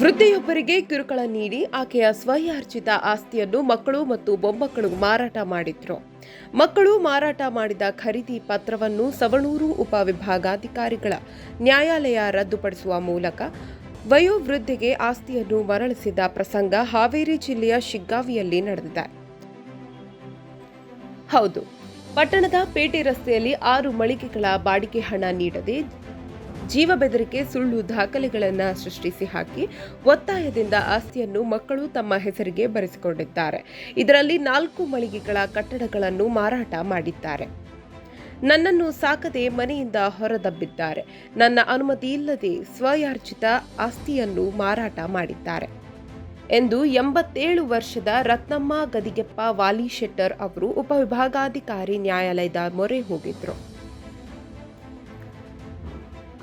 ವೃದ್ಧೆಯೊಬ್ಬರಿಗೆ ಕಿರುಕುಳ ನೀಡಿ ಆಕೆಯ ಸ್ವಯಾರ್ಜಿತ ಆಸ್ತಿಯನ್ನು ಮಕ್ಕಳು ಮತ್ತು ಬೊಮ್ಮಕ್ಕಳು ಮಾರಾಟ ಮಾಡಿದ್ರು. ಮಕ್ಕಳು ಮಾರಾಟ ಮಾಡಿದ ಖರೀದಿ ಪತ್ರವನ್ನು ಸವಣೂರು ಉಪವಿಭಾಗಾಧಿಕಾರಿಗಳ ನ್ಯಾಯಾಲಯ ರದ್ದುಪಡಿಸುವ ಮೂಲಕ ವಯೋವೃದ್ಧೆಗೆ ಆಸ್ತಿಯನ್ನು ಮರಳಿಸಿದ ಪ್ರಸಂಗ ಹಾವೇರಿ ಜಿಲ್ಲೆಯ ಶಿಗ್ಗಾವಿಯಲ್ಲಿ ನಡೆದಿದೆ. ಹೌದು, ಪಟ್ಟಣದ ಪೇಟೆ ರಸ್ತೆಯಲ್ಲಿ ಆರು ಮಳಿಗೆಗಳ ಬಾಡಿಗೆ ಹಣ ನೀಡದೆ ಜೀವ ಬೆದರಿಕೆ, ಸುಳ್ಳು ದಾಖಲೆಗಳನ್ನು ಸೃಷ್ಟಿಸಿ ಹಾಕಿ ಒತ್ತಾಯದಿಂದ ಆಸ್ತಿಯನ್ನು ಮಕ್ಕಳು ತಮ್ಮ ಹೆಸರಿಗೆ ಬರೆಸಿಕೊಂಡಿದ್ದಾರೆ. ಇದರಲ್ಲಿ ನಾಲ್ಕು ಮಳಿಗೆಗಳ ಕಟ್ಟಡಗಳನ್ನು ಮಾರಾಟ ಮಾಡಿದ್ದಾರೆ. ನನ್ನನ್ನು ಸಾಕದೆ ಮನೆಯಿಂದ ಹೊರದಬ್ಬಿದ್ದಾರೆ. ನನ್ನ ಅನುಮತಿ ಇಲ್ಲದೆ ಸ್ವಯಾರ್ಜಿತ ಆಸ್ತಿಯನ್ನು ಮಾರಾಟ ಮಾಡಿದ್ದಾರೆ ಎಂದು ಎಂಬತ್ತೇಳು ವರ್ಷದ ರತ್ನಮ್ಮ ಗದಿಗೆಪ್ಪ ವಾಲಿ ಶೆಟ್ಟರ್ ಅವರು ಉಪವಿಭಾಗಾಧಿಕಾರಿ ನ್ಯಾಯಾಲಯದ ಮೊರೆ ಹೋಗಿದ್ರು.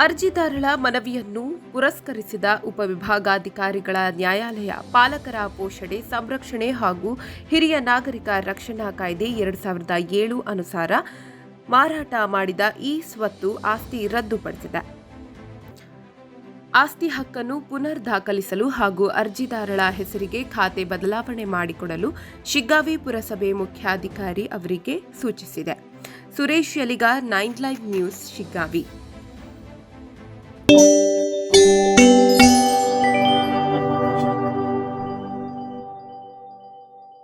ಅರ್ಜಿದಾರರ ಮನವಿಯನ್ನು ಪುರಸ್ಕರಿಸಿದ ಉಪವಿಭಾಗಾಧಿಕಾರಿಗಳ ನ್ಯಾಯಾಲಯ ಪಾಲಕರ ಪೋಷಣೆ, ಸಂರಕ್ಷಣೆ ಹಾಗೂ ಹಿರಿಯ ನಾಗರಿಕ ರಕ್ಷಣಾ ಕಾಯ್ದೆ ಎರಡು ಸಾವಿರದ ಏಳು ಅನುಸಾರ ಮಾರಾಟ ಮಾಡಿದ ಈ ಸ್ವತ್ತು ಆಸ್ತಿ ರದ್ದುಪಡಿಸಿದೆ. ಆಸ್ತಿ ಹಕ್ಕನ್ನು ಪುನರ್ ದಾಖಲಿಸಲು ಹಾಗೂ ಅರ್ಜಿದಾರಳ ಹೆಸರಿಗೆ ಖಾತೆ ಬದಲಾವಣೆ ಮಾಡಿಕೊಡಲು ಶಿಗ್ಗಾವಿ ಪುರಸಭೆ ಮುಖ್ಯಾಧಿಕಾರಿ ಅವರಿಗೆ ಸೂಚಿಸಿದೆ. Suresh Yaligar nine live news, Shiggavi. Música